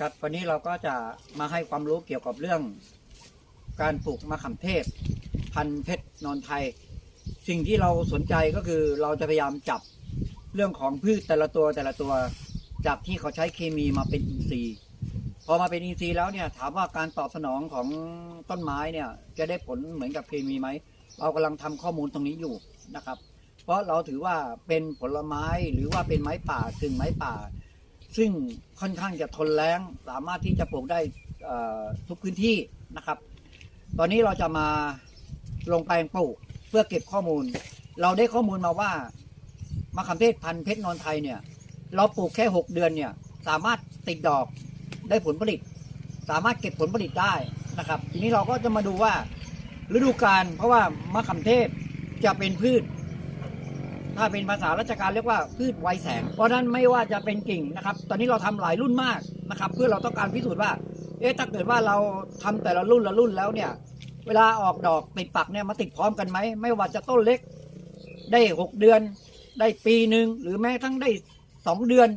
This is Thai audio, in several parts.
ครับวันนี้เราก็จะมาให้ความรู้เกี่ยวกับเรื่อง การปลูกมะขามเทศ พันธุ์เพชรนอนไทย สิ่งที่เราสนใจก็คือเราจะพยายามจับเรื่องของพืชแต่ละตัวแต่ละตัว จากที่เขาใช้เคมีมาเป็นอินทรีย์พอมาเป็นอินทรีย์แล้วเนี่ยถามว่าการตอบสนองของต้นไม้เนี่ยจะได้ผลเหมือนกับเคมีไหมเรากำลังทำข้อมูลตรงนี้อยู่นะครับ เพราะเราถือว่าเป็นผลไม้หรือว่าเป็นไม้ป่ากึ่งไม้ป่า ซึ่งค่อนข้างจะทนแล้งสามารถที่จะปลูกได้ทุกพื้นที่นะครับ ตอนนี้เราจะมาลงแปลงปลูกเพื่อเก็บข้อมูล เราได้ข้อมูลมาว่ามะขามเทศพันธุ์เพชรนอนไทยเนี่ย เราปลูกแค่ 6 เดือนเนี่ย สามารถติดดอกได้ผลผลิต สามารถเก็บผลผลิตได้นะครับ ทีนี้เราก็จะมาดูว่าฤดูกาลเพราะว่ามะขามเทศจะเป็นพืช ถ้าเป็นภาษาราชการเรียกว่าพืชไวแสง เพราะนั้นไม่ว่าจะเป็นกิ่งนะครับ ตอนนี้เราทำหลายรุ่นมากนะครับ เพื่อเราต้องการพิสูจน์ว่า เอ๊ะถ้าเกิดว่าเราทำแต่ละรุ่นละรุ่นแล้วเนี่ย เวลาออกดอกติดปักเนี่ยมาติดพร้อมกันไหม ไม่ว่าจะต้นเล็ก ได้หกเดือน ได้ปีหนึ่งหรือแม้ทั้งได้สองเดือน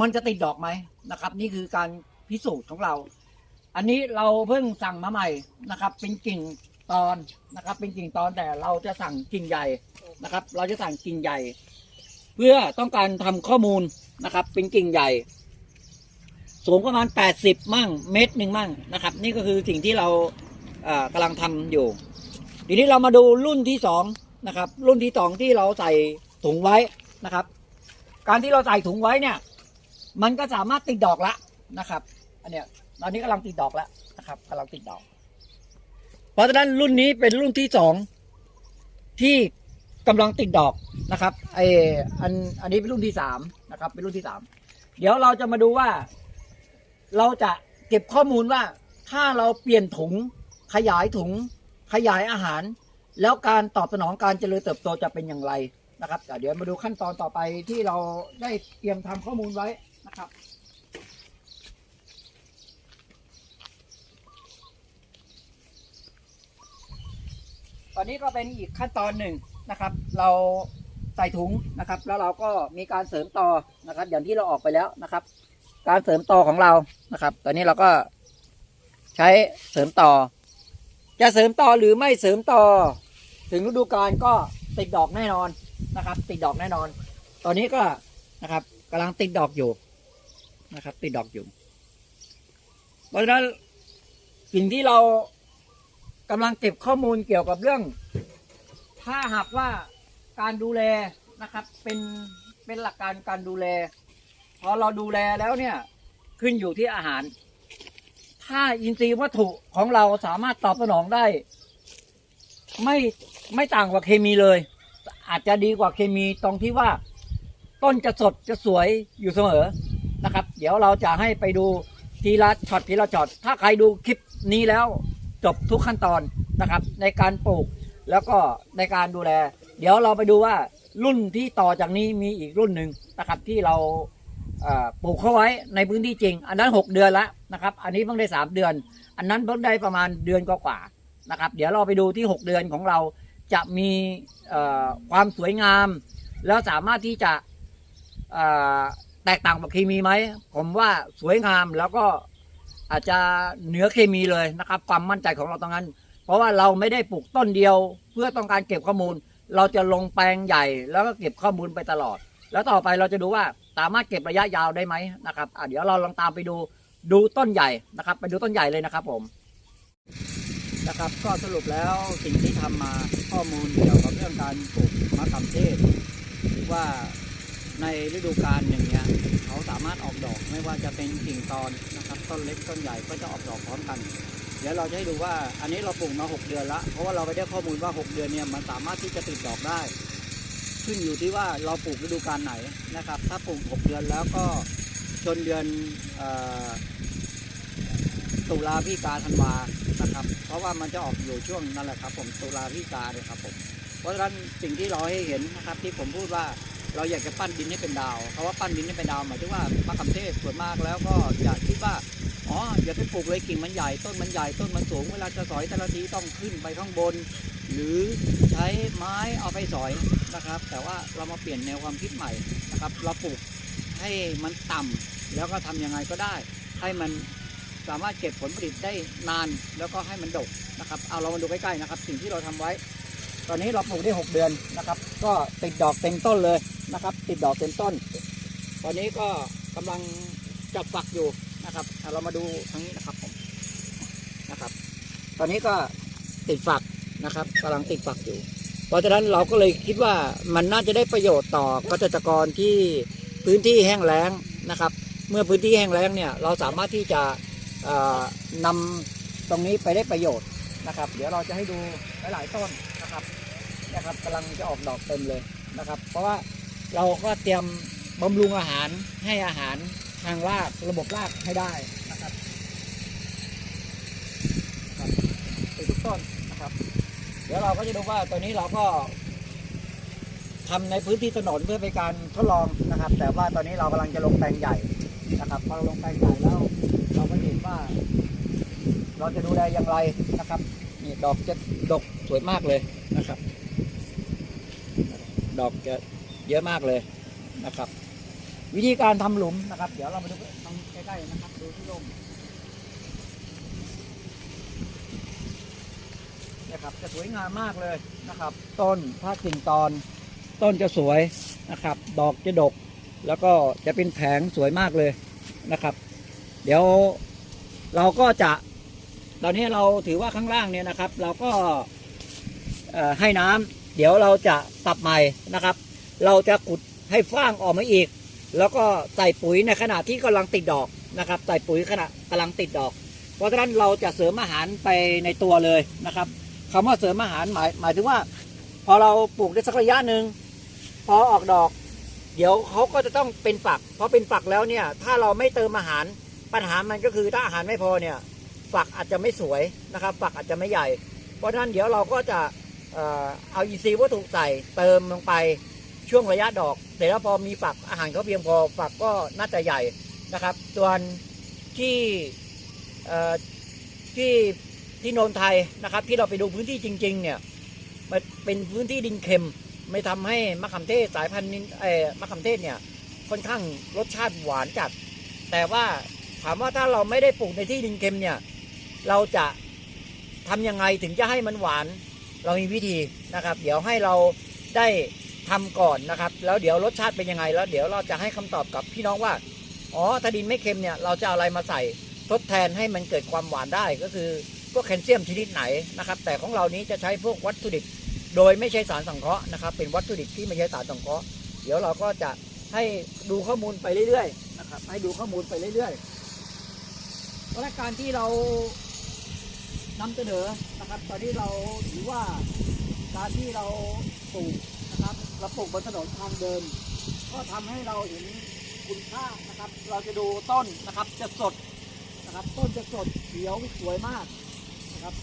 มันจะติดดอกไหมนะครับ นี่คือการพิสูจน์ของเรา อันนี้เราเพิ่งสั่งมาใหม่นะครับ เป็นกิ่งตอนนะครับ เป็นกิ่งตอนแต่เราจะสั่งกิ่งใหญ่ นะครับ เราจะสั่งกิ่งใหญ่ เพื่อต้องการทำข้อมูลนะครับ เป็นกิ่งใหญ่ สูงประมาณ 80 มั่ง เมตรหนึ่งมั่งนะครับ นี่ก็คือสิ่งที่เราเอ่อกำลังทำอยู่ ทีนี้เรามาดูรุ่นที่สองนะครับ รุ่นที่สองที่เราใส่ถุงไว้นะครับ การที่เราใส่ถุงไว้เนี่ย มันก็สามารถติดดอกละนะครับ อันเนี้ยตอนนี้กำลังติดดอกแล้วนะครับกำลังติดดอก เพราะฉะนั้นรุ่นนี้เป็นรุ่นที่สองที่ กำลังติดดอกนะครับไออันอันนี้เป็นรุ่นที่สามนะครับ เป็นรุ่นที่สามเดี๋ยวเราจะมาดูว่า เราจะเก็บข้อมูลว่า ถ้าเราเปลี่ยนถุง ขยายถุง ขยายอาหาร แล้วการตอบสนองการเจริญเติบโตจะเป็นอย่างไรนะครับเดี๋ยวมาดูขั้นตอนต่อไปที่เราได้เตรียมทำข้อมูลไว้นะครับตอนนี้ก็เป็นอีกขั้นตอนหนึ่ง นะครับ เราใส่ถุงนะครับ แล้วเราก็มีการเสริมต่อนะครับ อย่างที่เราออกไปแล้วนะครับ การเสริมต่อของเรานะครับ ตอนนี้เราก็ใช้เสริมต่อ จะเสริมต่อหรือไม่เสริมต่อ ถึงฤดูกาลก็ติดดอกแน่นอนนะครับ ติดดอกแน่นอน ตอนนี้ก็นะครับกำลังติดดอกอยู่นะครับ ติดดอกอยู่ เพราะฉะนั้นสิ่งที่เรากำลังเก็บข้อมูลเกี่ยวกับเรื่อง ถ้าหากว่าการดูแลนะครับเป็นเป็นหลักการการดูแล พอเราดูแลแล้วเนี่ยขึ้นอยู่ที่อาหาร ถ้าอินทรีย์วัตถุของเราสามารถตอบสนองได้ ไม่ไม่ต่างกว่าเคมีเลย อาจจะดีกว่าเคมีตรงที่ว่า ต้นจะสดจะสวยอยู่เสมอนะครับ เดี๋ยวเราจะให้ไปดูทีละช็อตทีละช็อตถ้าใครดูคลิปนี้แล้วจบทุกขั้นตอนนะครับ ในการปลูก แล้วก็ในการดูแล เดี๋ยวเราไปดูว่ารุ่นที่ต่อจากนี้มีอีกรุ่นหนึ่งนะครับที่เราปลูกเข้าไว้ในพื้นที่จริง อันนั้น 6 เดือนแล้วนะครับ อันนี้เพิ่งได้ 3 เดือน อันนั้นเพิ่งได้ประมาณเดือนกว่าๆนะครับ เดี๋ยวเราไปดูที่ 6 เดือนของเราจะมีความสวยงาม แล้วสามารถที่จะแตกต่างกับเคมีไหมผมว่าสวยงามแล้วก็อาจจะเหนือเคมีเลยนะครับ ความมั่นใจของเราตรงนั้น เพราะว่าเราไม่ได้ปลูกต้นเดียว เพื่อต้องการเก็บข้อมูล เราจะลงแปลงใหญ่ แล้วก็เก็บข้อมูลไปตลอด แล้วต่อไปเราจะดูว่าสามารถเก็บระยะยาวได้ไหมนะครับอะเดี๋ยวเราลองตามไปดูดูต้นใหญ่นะครับ ไปดูต้นใหญ่เลยนะครับผมนะครับก็สรุปแล้วสิ่งที่ทำมาข้อมูลเกี่ยวกับเรื่องการปลูกมะขามเทศว่าในฤดูกาลอย่างเงี้ยเขาสามารถออกดอกไม่ว่าจะเป็นกิ่งตอนนะครับ ต้นเล็กต้นใหญ่ก็จะออกดอกพร้อมกัน เดี๋ยวเราจะให้ดูว่าอันนี้เราปลูกมา 6 เดือนละเพราะว่าเราไปได้ข้อมูลว่า 6 เดือนเนี่ยมันสามารถที่จะติดดอกได้ ขึ้นอยู่ที่ว่าเราปลูกฤดูกาลไหนนะครับ ถ้าปลูก 6 เดือนแล้วก็จนเดือนตุลาพิกาธันวานะครับ เพราะว่ามันจะออกอยู่ช่วงนั่นแหละครับ ผมตุลาพิกาเนี่ยครับผมเพราะฉะนั้นสิ่งที่เราให้เห็นนะครับที่ผมพูดว่า เราอยากจะปั้นดินให้เป็นดาวเพราะว่าปั้นดินให้เป็นดาวหมายถึงว่ามะขามเทศส่วนมากแล้วก็อย่าคิดว่าอ๋ออย่าไปปลูกเลยกิ่งมันใหญ่ต้นมันใหญ่ต้นมันสูงเวลาจะสอยแต่ละทีต้องขึ้นไปข้างบน หรือใช้ไม้เอาไปสอยนะครับ แต่ว่าเรามาเปลี่ยนแนวความคิดใหม่นะครับ เราปลูกให้มันต่ำแล้วก็ทำยังไงก็ได้ ให้มันสามารถเก็บผลผลิตได้นานแล้วก็ให้มันดกนะครับเอาเรามาดูใกล้ๆนะครับ สิ่งที่เราทำไว้ ตอนนี้เราปลูกได้ 6 เดือนนะครับ ก็ติดดอกเต็มต้นเลย นะครับ ติดดอกเต็มต้น ตอนนี้ก็กำลังจับฝักอยู่นะครับอะเรามาดูทางนี้นะครับผมนะครับ ตอนนี้ก็ติดฝักนะครับกำลังติดฝักอยู่ เพราะฉะนั้นเราก็เลยคิดว่ามันน่าจะได้ประโยชน์ต่อเกษตรกรที่พื้นที่แห้งแล้งนะครับ เมื่อพื้นที่แห้งแล้งเนี่ยเราสามารถที่จะเอ่อนำตรงนี้ไปได้ประโยชน์นะครับ เดี๋ยวเราจะให้ดูหลาย ๆ ต้นนะครับนะครับกำลังจะออกดอกเต็มเลยนะครับ เพราะว่า เราก็เตรียมบำรุงอาหารให้อาหารทางรากระบบรากให้ได้นะครับไปทุกต้นนะครับ เดี๋ยวเราก็จะดูว่าตอนนี้เราก็ทำในพื้นที่ถนนเพื่อเป็นการทดลองนะครับ แต่ว่าตอนนี้เรากำลังจะลงแปลงใหญ่นะครับพอเราลงแปลงใหญ่แล้ว เราก็เห็นว่า เราจะดูแลอย่างไรนะครับนี่ดอกจะดกสวยมากเลยนะครับ ดอกจะ เยอะมากเลยนะครับ วิธีการทำหลุมนะครับ เดี๋ยวเรามาดูทำใกล้ๆนะครับดูที่ร่มนะครับจะสวยงามมากเลยนะครับ ต้นถ้ากิ่งตอน ต้นจะสวยนะครับ ดอกจะดก แล้วก็จะเป็นแผงสวยมากเลยนะครับ เดี๋ยวเราก็จะตอนนี้เราถือว่าข้างล่างเนี่ยนะครับ เราก็ให้น้ำเดี๋ยวเราจะตับใหม่นะครับ เราจะขุดให้ฟางออกมาอีก แล้วก็ใส่ปุ๋ยในขณะที่กำลังติดดอกนะครับ ใส่ปุ๋ยขณะกำลังติดดอก เพราะฉะนั้นเราจะเสริมอาหารไปในตัวเลยนะครับคำว่าเสริมอาหารหมายหมายถึงว่า พอเราปลูกได้สักระยะหนึ่งพอออกดอก เดี๋ยวเขาก็จะต้องเป็นฝักพอเป็นฝักแล้วเนี่ย ถ้าเราไม่เติมอาหารปัญหามันก็คือถ้าอาหารไม่พอเนี่ยฝักอาจจะไม่สวยนะครับ ฝักอาจจะไม่ใหญ่ เพราะฉะนั้นเดี๋ยวเราก็จะเอาอินทรีวัตถุใส่เติมลงไป ช่วงระยะดอกเสร็จแล้วพอมีฝักอาหารเขาเพียงพอฝักก็น่าจะใหญ่นะครับ ส่วนที่ที่ที่โนนไทยนะครับ ที่เราไปดูพื้นที่จริง ๆ เนี่ยมันเป็นพื้นที่ดินเค็ม ไม่ทำให้มะขามเทศสายพันธุ์นี้เอ่มะขามเทศเนี่ยค่อนข้างรสชาติหวานจัด แต่ว่าถามว่าถ้าเราไม่ได้ปลูกในที่ดินเค็มเนี่ยเราจะทำยังไงถึงจะให้มันหวาน เรามีวิธีนะครับ เดี๋ยวให้เราได้ ทำก่อนนะครับ แล้วเดี๋ยวรสชาติเป็นยังไง แล้วเดี๋ยวเราจะให้คำตอบกับพี่น้องว่า อ๋อ ถ้าดินไม่เค็มเนี่ยเราจะเอาอะไรมาใส่ทดแทนให้มันเกิดความหวานได้ก็คือพวกแคลเซียมชนิดไหนนะครับ แต่ของเรานี้จะใช้พวกวัตถุดิบ โดยไม่ใช้สารสังเคราะห์นะครับ เป็นวัตถุดิบที่ไม่ใช้สารสังเคราะห์ เดี๋ยวเราก็จะให้ดูข้อมูลไปเรื่อยๆนะครับ ให้ดูข้อมูลไปเรื่อยๆเพราะการที่เรานำเสนอนะครับ ตอนนี้เราถือว่าการที่เราปลูกนะครับ เราปลูกบนถนนทางเดิน ก็ทำให้เราเห็นคุณค่านะครับ เราจะดูต้นนะครับจะสดนะครับ ต้นจะสดเขียวสวยมากนะครับ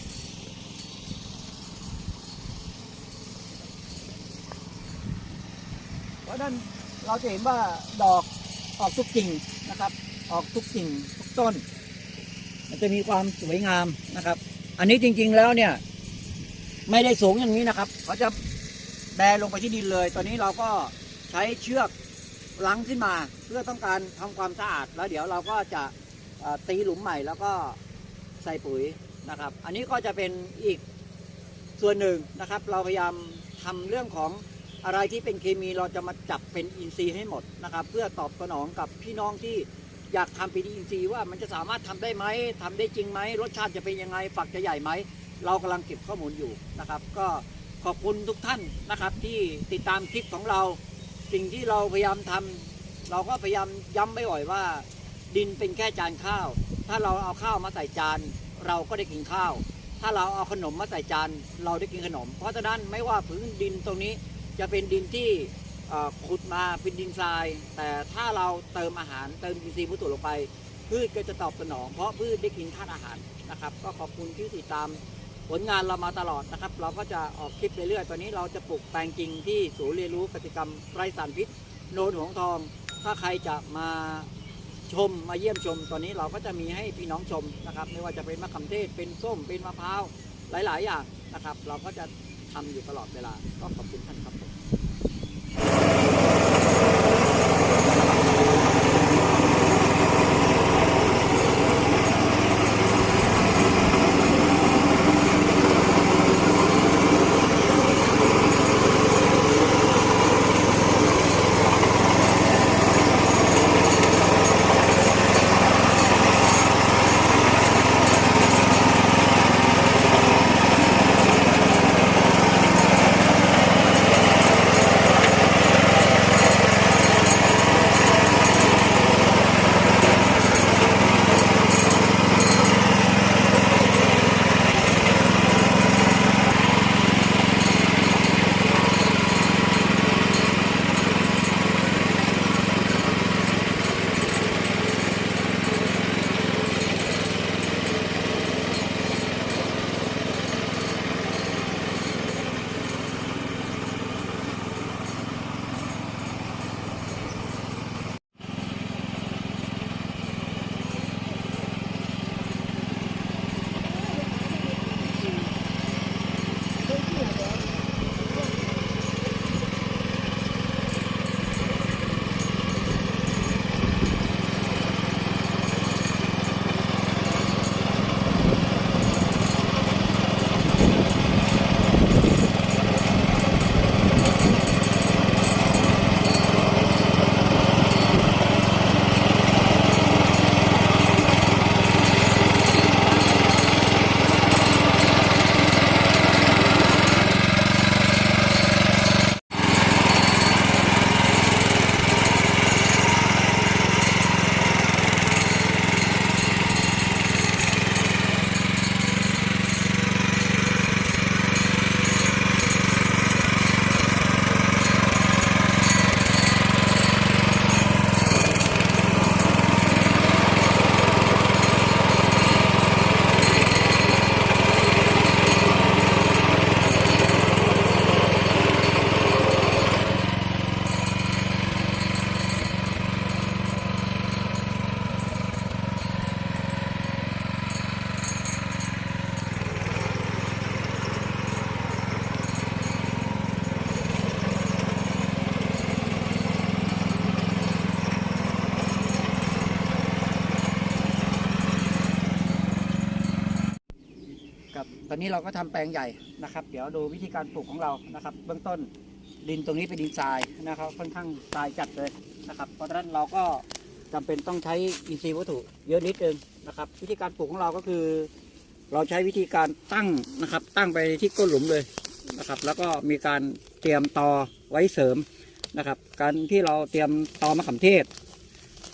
เพราะฉะนั้นเราจะเห็นว่าดอกออกทุกกิ่งนะครับ ออกทุกกิ่งทุกต้น มันจะมีความสวยงามนะครับ อันนี้จริงๆแล้วเนี่ย ไม่ได้สูงอย่างนี้นะครับเขาจะ แบนลงไปที่ดินเลย ตอนนี้เราก็ใช้เชือกลังขึ้นมา เพื่อต้องการทำความสะอาด แล้วเดี๋ยวเราก็จะตีหลุมใหม่แล้วก็ใส่ปุ๋ยนะครับ อันนี้ก็จะเป็นอีกส่วนหนึ่งนะครับ เราพยายามทำเรื่องของอะไรที่เป็นเคมีเราจะมาจับเป็นอินทรีย์ให้หมดนะครับ เพื่อตอบสนองกับพี่น้องที่อยากทำเป็นอินทรีย์ว่ามันจะสามารถทำได้ไหมทำได้จริงไหมรสชาติจะเป็นยังไงฝักจะใหญ่ไหมเรากำลังเก็บข้อมูลอยู่นะครับ ก็ ขอบคุณทุกท่านนะครับที่ติดตามคลิปของเรา สิ่งที่เราพยายามทำเราก็พยายามย้ำไม่บ่อยว่า ดินเป็นแค่จานข้าว ถ้าเราเอาข้าวมาใส่จาน เราก็ได้กินข้าว ถ้าเราเอาขนมมาใส่จาน เราได้กินขนม เพราะฉะนั้นไม่ว่าพื้นดินตรงนี้จะเป็นดินที่ขุดมาเป็นดินทราย แต่ถ้าเราเติมอาหารเติมอินทรีย์วัตถุลงไป พืชก็จะตอบสนอง เพราะพืชได้กินธาตุอาหารนะครับ ก็ขอบคุณที่ติดตาม ผลงานเรามาตลอดนะครับ เราก็จะออกคลิปเรื่อยๆตอนนี้เราจะปลูกแปลงจริงที่ศูนย์เรียนรู้กติกรรมไร้สารพิษ โนนหงทอง ถ้าใครจะมาชมมาเยี่ยมชม ตอนนี้เราก็จะมีให้พี่น้องชมนะครับ ไม่ว่าจะเป็นมะขามเทศเป็นส้มเป็นมะพร้าวหลายๆอย่างนะครับ เราก็จะทำอยู่ตลอดเวลาก็ขอบคุณท่านครับผม ตอนนี้เราก็ทำแปลงใหญ่นะครับ เดี๋ยวดูวิธีการปลูกของเรานะครับ เบื้องต้นดินตรงนี้เป็นดินทรายนะครับ ค่อนข้างทรายจัดเลยนะครับ เพราะฉะนั้นเราก็จำเป็นต้องใช้อินทรีย์วัตถุเยอะนิดนึงนะครับ วิธีการปลูกของเราก็คือ เราใช้วิธีการตั้งนะครับ ตั้งไปที่ก้นหลุมเลยนะครับ แล้วก็มีการเตรียมตอไว้เสริมนะครับ การที่เราเตรียมตอมะขามเทศ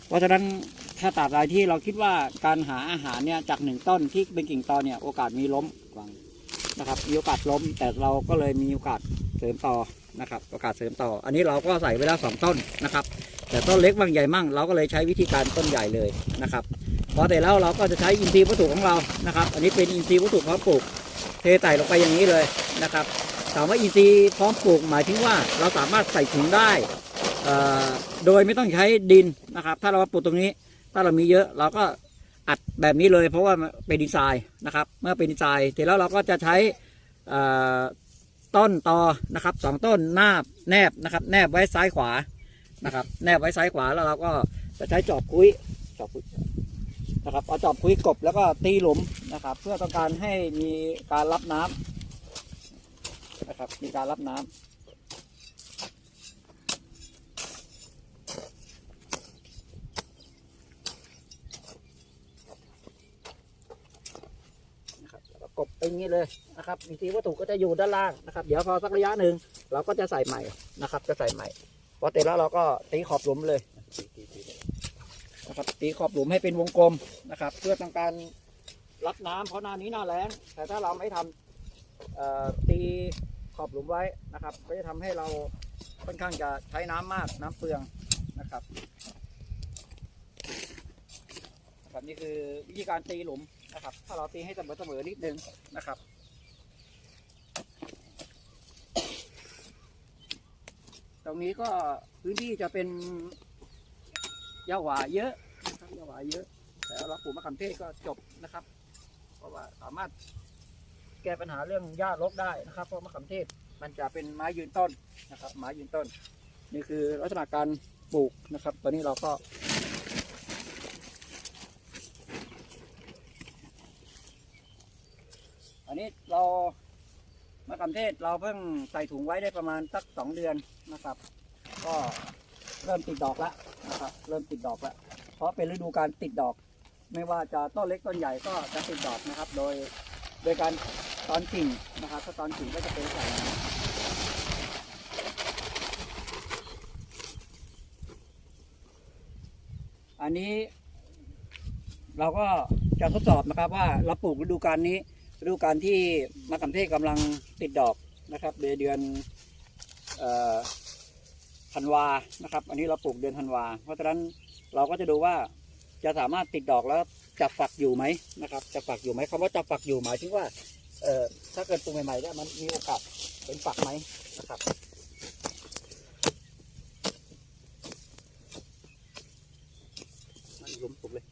เพราะฉะนั้น ถ้าตราบใดที่เราคิดว่าการหาอาหารเนี่ยจากหนึ่งต้นที่เป็นกิ่งตอเนี่ยโอกาสมีล้มบางนะครับมีโอกาสล้มแต่เราก็เลยมีโอกาสเสริมต่อนะครับโอกาสเสริมต่อ อันนี้เราก็ใส่ไว้แล้วสองต้นนะครับ แต่ต้นเล็กบางใหญ่มั่ง เราก็เลยใช้วิธีการต้นใหญ่เลยนะครับพอแต่แล้วเราก็จะใช้อินทรีย์วัตถุของเรานะครับ อันนี้เป็นอินทรีย์วัตถุพร้อมปลูก เทใส่ลงไปอย่างนี้เลยนะครับถามว่าอินทรีย์พร้อมปลูกหมายถึงว่าเราสามารถใส่ถุงได้อ่อโดยไม่ต้องใช้ดินนะครับ ถ้าเราปลูกตรงนี้ ถ้าเรามีเยอะเราก็อัดแบบนี้เลยเพราะว่าเป็นดีไซน์นะครับ เมื่อเป็นดีไซน์เสร็จแล้วเราก็จะใช้ต้นตอนะครับสองต้นหน้าบแนบนะครับ แนบไว้ซ้ายขวานะครับ แนบไว้ซ้ายขวาแล้วเราก็จะใช้จอบคุยจอบคุยนะครับเอาจอบคุยกบแล้วก็ตีหลุมนะครับ เพื่อต้องการให้มีการรับน้ำนะครับ มีการรับน้ำ นะครับ แล้วก็กบไปอย่างนี้เลยนะครับบางทีวัตถุก็จะอยู่ด้านล่างนะครับ เดี๋ยวพอสักระยะหนึ่งเราก็จะใส่ใหม่นะครับ จะใส่ใหม่พอเสร็จแล้วเราก็ตีขอบหลุมเลยนะครับตีขอบหลุมให้เป็นวงกลมนะครับ เพื่อต้องการรับน้ำเพราะหน้านี้หน้าแล้งแต่ถ้าเราไม่ทำเอ่อตีขอบหลุมไว้นะครับ ก็จะทำให้เราค่อนข้างจะใช้น้ำมากน้ำเปลืองนะครับนะครับนี่คือวิธีการตีหลุม นะครับ ถ้าเราตีให้เสมอเสมอนิดนึงนะครับ ตรงนี้ก็พื้นที่จะเป็นหญ้าหวาเยอะนะครับหญ้าหวาเยอะ แต่เราปลูกมะขามเทศก็จบนะครับ เพราะว่าสามารถแก้ปัญหาเรื่องหญ้ารกได้นะครับ เพราะมะขามเทศมันจะเป็นไม้ยืนต้นนะครับ ไม้ยืนต้น นี่คือลักษณะการปลูกนะครับ ตอนนี้เราก็ อันนี้เรามะขามเทศเราเพิ่งใส่ถุงไว้ได้ประมาณสักสองเดือนนะครับ ก็เริ่มติดดอกแล้วนะครับเริ่มติดดอกแล้วเพราะเป็นฤดูการติดดอก ไม่ว่าจะต้นเล็กต้นใหญ่ก็จะติดดอกนะครับ โดยโดยการตอนกิ่งนะครับถ้าตอนกิ่งก็จะเป็นใส่อันนี้เราก็จะทดสอบนะครับว่าเราปลูกฤดูกาลนี้ ฤดูการที่มะขามเทศกำลังติดดอกนะครับในเดือนธันวานะครับ อันนี้เราปลูกเดือนธันวา เพราะฉะนั้นเราก็จะดูว่าจะสามารถติดดอกแล้วจับฝักอยู่ไหมนะครับ จะฝักอยู่ไหมคำว่าจับฝักอยู่หมายถึงว่าถ้าเกิดปลูกใหม่ๆเนี่ยมันมีโอกาสเป็นฝักไหมนะครับมันหลุมปลูกเลย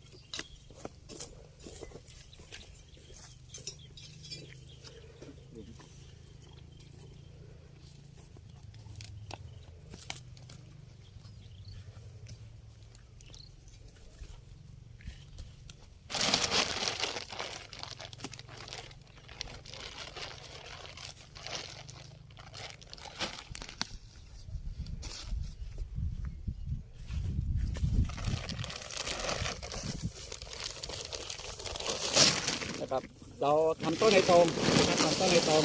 นะครับ เราทำต้นในตรงนะครับทำต้นในตรง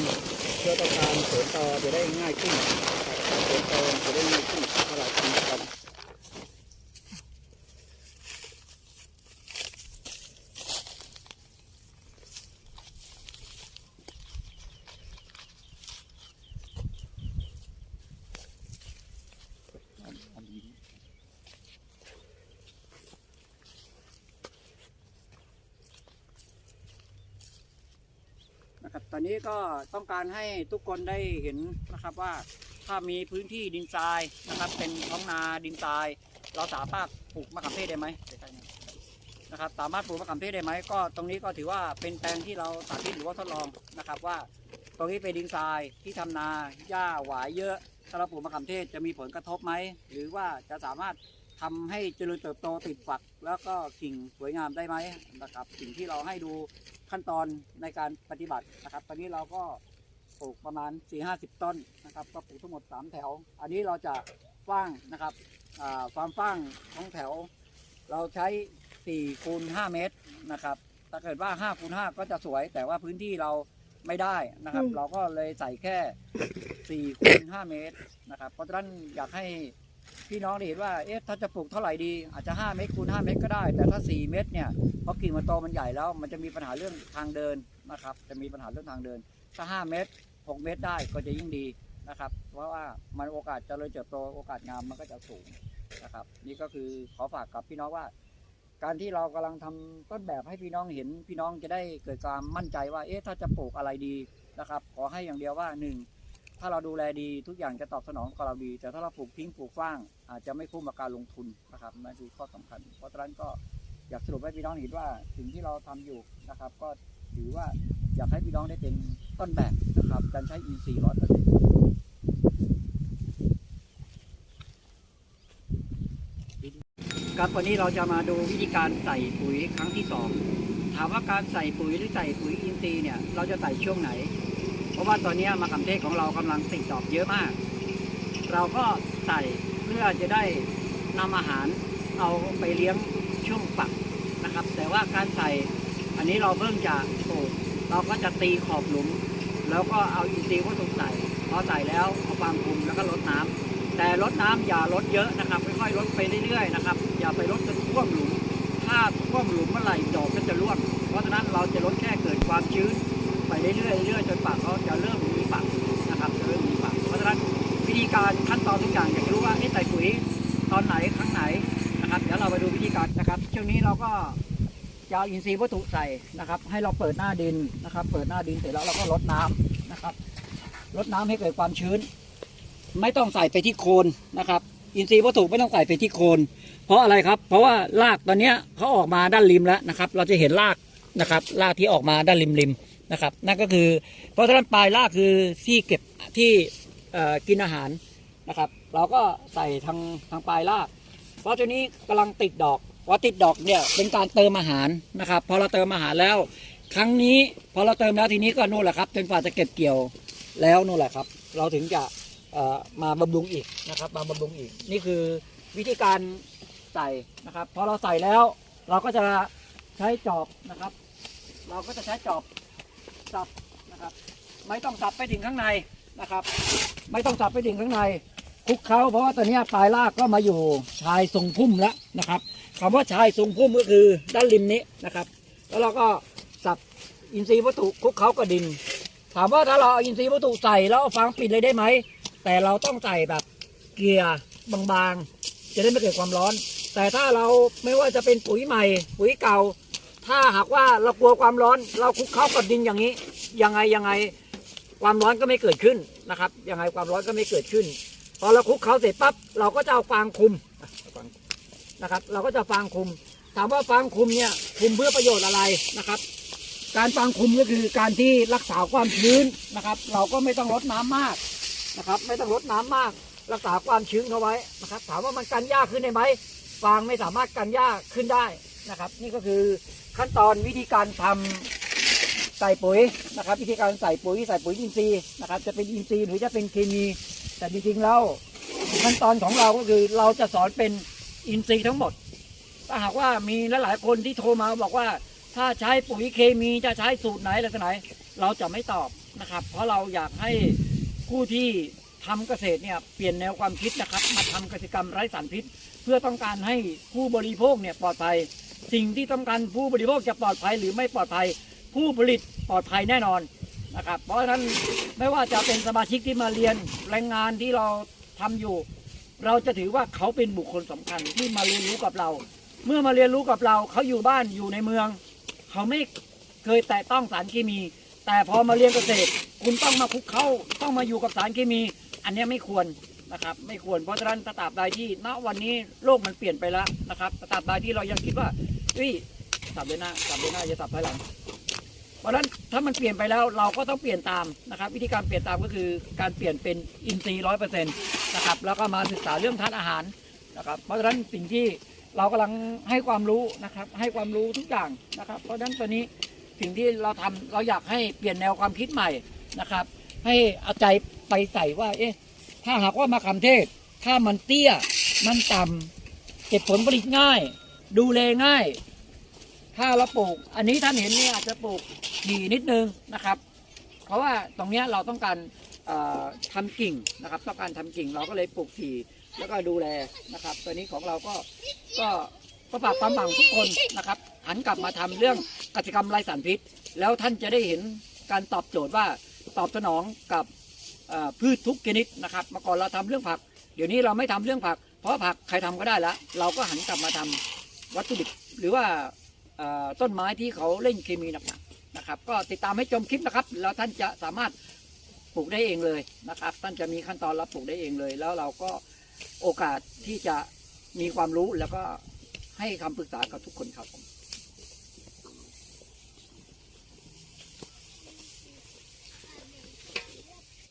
เพื่อต้องการเสริมต่อจะได้ง่ายขึ้นการเสริมตอจะได้ง่ายขึ้นถ้าเราทำกันนะครับ ตอนนี้ก็ต้องการให้ทุกคนได้เห็นนะครับว่าถ้ามีพื้นที่ดินทรายนะครับ เป็นท้องนาดินทราย เราสามารถปลูกมะขามเทศได้ไหมนะครับสามารถปลูกมะขามเทศได้ไหมก็ตรงนี้ก็ถือว่าเป็นแปลงที่เราสาธิตหรือว่าทดลองนะครับว่า ตรงนี้เป็นดินทรายที่ทำนาหญ้าหวายเยอะถ้าเราปลูกมะขามเทศจะมีผลกระทบไหมหรือว่าจะสามารถทำให้เจริญเติบโตติดฝัก แล้วก็กิ่งสวยงามได้ไหมนะครับสิ่งที่เราให้ดู ขั้นตอนในการปฏิบัตินะครับ ตอนนี้เราก็ปลูกประมาณ 4-50 ต้นนะครับ ก็ปลูกทั้งหมด 3 แถว อันนี้เราจะฟ้างนะครับอ่าความฟ้างของแถว เราใช้4คูณ5เมตรนะครับถ้าเกิดว่า5คูณ5ก็จะสวย แต่ว่าพื้นที่เราไม่ได้นะครับอืมเราก็เลยใส่แค่4คูณ5เมตรนะครับ เพราะฉะนั้นอยากให้ พี่น้องได้เห็นว่าเอ๊ะถ้าจะปลูกเท่าไหร่ดี อาจจะ 5 เมตรคูณ 5 เมตรก็ได้ แต่ถ้า 4 เมตรเนี่ยพอกิ่งมันโตมันใหญ่แล้ว มันจะมีปัญหาเรื่องทางเดินนะครับ จะมีปัญหาเรื่องทางเดิน ถ้า 5 เมตร 6 เมตรได้ก็จะยิ่งดีนะครับ เพราะว่ามันโอกาสเจริญเติบโตโอกาสงามมันก็จะสูงนะครับ นี่ก็คือขอฝากกับพี่น้องว่า การที่เรากำลังทำต้นแบบให้พี่น้องเห็น พี่น้องจะได้เกิดความมั่นใจว่าเอ๊ะถ้าจะปลูกอะไรดีนะครับ ขอให้อย่างเดียวว่าหนึ่ง ถ้าเราดูแลดีทุกอย่างจะตอบสนองกับเราดี แต่ถ้าเราปลูกทิ้งปลูกฟ้าง อาจจะไม่คุ้มกับการลงทุนนะครับนั่นคือข้อสำคัญ เพราะฉะนั้นก็อยากสรุปให้พี่น้องเห็นว่าสิ่งที่เราทำอยู่นะครับ ก็ถือว่าอยากให้พี่น้องได้เป็นต้นแบบนะครับ การใช้อินทรีย์ร้อยเปอร์เซ็นต์ครับวันนี้เราจะมาดูวิธีการใส่ปุ๋ยครั้งที่สองถามว่าการใส่ปุ๋ยหรือใส่ปุ๋ยอินทรีย์เนี่ยเราจะใส่ช่วงไหน เพราะว่าตอนนี้มะขามเทศของเรากำลังติดดอกเยอะมาก เราก็ใส่เพื่อจะได้นำอาหารเอาไปเลี้ยงช่วงฝักนะครับ แต่ว่าการใส่อันนี้เราเพิ่งจะปลูกเราก็จะตีขอบหลุม แล้วก็เอาอินทรีย์วัตถุใส่พอใส่แล้วเอาฟางคุมแล้วก็ลดน้ำแต่ลดน้ำอย่าลดเยอะนะครับค่อยๆลดไปเรื่อยๆนะครับอย่าไปลดจนท่วมหลุม ถ้าท่วมหลุมเมื่อไหร่ดอกก็จะร่วงเพราะฉะนั้นเราจะลดแค่เกิดความชื้น เรื่อยๆเรื่อยๆจนปากเขาจะเริ่มมีฝักนะครับจะเริ่มมีฝักเพราะฉะนั้นวิธีการขั้นตอนทุกอย่างอยากจะรู้ว่าเอ๊ะใส่ปุ๋ยตอนไหนครั้งไหนนะครับเดี๋ยวเราไปดูวิธีการนะครับช่วงนี้เราก็จะเอาอินทรีย์วัตถุใส่นะครับ ให้เราเปิดหน้าดินนะครับ เปิดหน้าดินเสร็จแล้วเราก็ลดน้ำนะครับลดน้ำให้เกิดความชื้น ไม่ต้องใส่ไปที่โคนนะครับ อินทรีย์วัตถุไม่ต้องใส่ไปที่โคน เพราะอะไรครับ เพราะว่ารากตอนเนี้ยเขาออกมาด้านริมแล้วนะครับ เราจะเห็นรากนะครับรากที่ออกมาด้านริมริม นะครับ นั่นก็คือเพราะฉะนั้นปลายรากคือที่เก็บที่กินอาหารนะครับ เราก็ใส่ทางทางปลายราก เพราะตัวนี้กำลังติดดอกพอติดดอกเนี่ยเป็นการเติมอาหารนะครับ พอเราเติมอาหารแล้ว ครั้งนี้พอเราเติมแล้วทีนี้ก็นู่นแหละครับจนฝ่าจะเก็บเกี่ยวแล้วนู่นแหละครับ เราถึงจะมาบำรุงอีกนะครับ มาบำรุงอีก นี่คือวิธีการใส่นะครับ พอเราใส่แล้วเราก็จะใช้จอบนะครับ เราก็จะใช้จอบ สับนะครับ ไม่ต้องสับไปถึงข้างในนะครับ ไม่ต้องสับไปถึงข้างในคุกเขาเพราะว่าตอนนี้ปลายรากก็มาอยู่ชายทรงพุ่มแล้วนะครับคำว่าชายทรงพุ่มก็คือด้านริมนี้นะครับ แล้วเราก็สับอินทรีย์วัตถุคุกเขากับดิน ถามว่าถ้าเราเอาอินทรีย์วัตถุใส่แล้วเอาฟางปิดเลยได้ไหมแต่เราต้องใส่แบบเกลียร์บางๆจะได้ไม่เกิดความร้อน แต่ถ้าเราไม่ว่าจะเป็นปุ๋ยใหม่ ปุ๋ยเก่า ถ้าหากว่าเรากลัวความร้อน เราคลุกเข้ากับดินอย่างนี้ ยังไงยังไงความร้อนก็ไม่เกิดขึ้นนะครับ ยังไงความร้อนก็ไม่เกิดขึ้น พอเราคลุกเขาเสร็จปั๊บเราก็จะเอาฟางคุมนะครับ เราก็จะฟางคุม ถามว่าฟางคุมเนี่ยคุมเพื่อประโยชน์อะไรนะครับ การฟางคุมก็คือการที่รักษาความชื้นนะครับ เราก็ไม่ต้องรดน้ำมากนะครับ ไม่ต้องรดน้ำมาก รักษาความชื้นเขาไว้นะครับ ถามว่ามันกันหญ้าขึ้นได้ไหมฟางไม่สามารถกันหญ้าขึ้นได้นะครับ นี่ก็คือ ขั้นตอนวิธีการทำใส่ปุ๋ยนะครับ วิธีการใส่ปุ๋ยใส่ปุ๋ยอินทรีย์นะครับ จะเป็นอินทรีย์หรือจะเป็นเคมี แต่จริงๆแล้วขั้นตอนของเราก็คือเราจะสอนเป็นอินทรีย์ทั้งหมด ถ้าหากว่ามีหลายๆคนที่โทรมาบอกว่า ถ้าใช้ปุ๋ยเคมีจะใช้สูตรไหนอะไรตัวไหนเราจะไม่ตอบนะครับ เพราะเราอยากให้ผู้ที่ทำเกษตรเนี่ยเปลี่ยนแนวความคิดนะครับ มาทำกษตรกรรมไร้สารพิษ เพื่อต้องการให้ผู้บริโภคเนี่ยปลอดภัย สิ่งที่ต้องการผู้บริโภคจะปลอดภัยหรือไม่ปลอดภัย ผู้ผลิตปลอดภัยแน่นอนนะครับ เพราะฉะนั้นไม่ว่าจะเป็นสมาชิกที่มาเรียนแรงงานที่เราทำอยู่ เราจะถือว่าเขาเป็นบุคคลสำคัญที่มาเรียนรู้กับเรา เมื่อมาเรียนรู้กับเราเขาอยู่บ้านอยู่ในเมือง เขาไม่เคยแตะต้องสารเคมี แต่พอมาเรียนเกษตร คุณต้องมาคุกเข้าต้องมาอยู่กับสารเคมี อันนี้ไม่ควรนะครับไม่ควรเพราะฉะนั้นตราบใดที่ณวันนี้โลกมันเปลี่ยนไปแล้วนะครับตราบใดที่เรายังคิดว่า เฮ้ยสับเดินหน้าสับเดินหน้าจะสับถอยหลัง เพราะฉะนั้นถ้ามันเปลี่ยนไปแล้วเราก็ต้องเปลี่ยนตามนะครับ วิธีการเปลี่ยนตามก็คือการเปลี่ยนเป็นอินทรีย์ร้อยเปอร์เซ็นต์นะครับแล้วก็มาศึกษาเรื่องทานอาหารนะครับ เพราะฉะนั้นสิ่งที่เรากำลังให้ความรู้นะครับ ให้ความรู้ทุกอย่างนะครับ เพราะฉะนั้นตอนนี้สิ่งที่เราทำเราอยากให้เปลี่ยนแนวความคิดใหม่นะครับ ให้เอาใจไปใส่ว่าเอ๊ะถ้าหากว่ามะขามเทศ ถ้ามันเตี้ยมันต่ำเก็บผลผลิตง่าย ดูแลง่าย ถ้าเราปลูก อันนี้ท่านเห็นเนี่ยอาจจะปลูกถี่นิดนึงนะครับ เพราะว่าตรงเนี้ยเราต้องการเอ่อทำกิ่งนะครับ ต้องการทำกิ่งเราก็เลยปลูกถี่แล้วก็ดูแลนะครับ ตัวนี้ของเราก็ก็ก็ฝากความหวังทุกคนนะครับ หันกลับมาทำเรื่องกสิกรรมไร้สารพิษ แล้วท่านจะได้เห็นการตอบโจทย์ว่าตอบสนองกับพืชทุกชนิดนะครับเมื่อก่อนเราทำเรื่องผัก เดี๋ยวนี้เราไม่ทำเรื่องผัก เพราะผักใครทำก็ได้แล้ว เราก็หันกลับมาทำ วัตถุดิบหรือว่าต้นไม้ที่เขาเล่นเคมีหนักๆนะครับ ก็ติดตามให้ชมคลิปนะครับ แล้วท่านจะสามารถปลูกได้เองเลยนะครับ ท่านจะมีขั้นตอนรับปลูกได้เองเลย แล้วเราก็โอกาสที่จะมีความรู้แล้วก็ให้คำปรึกษากับทุกคนครับผม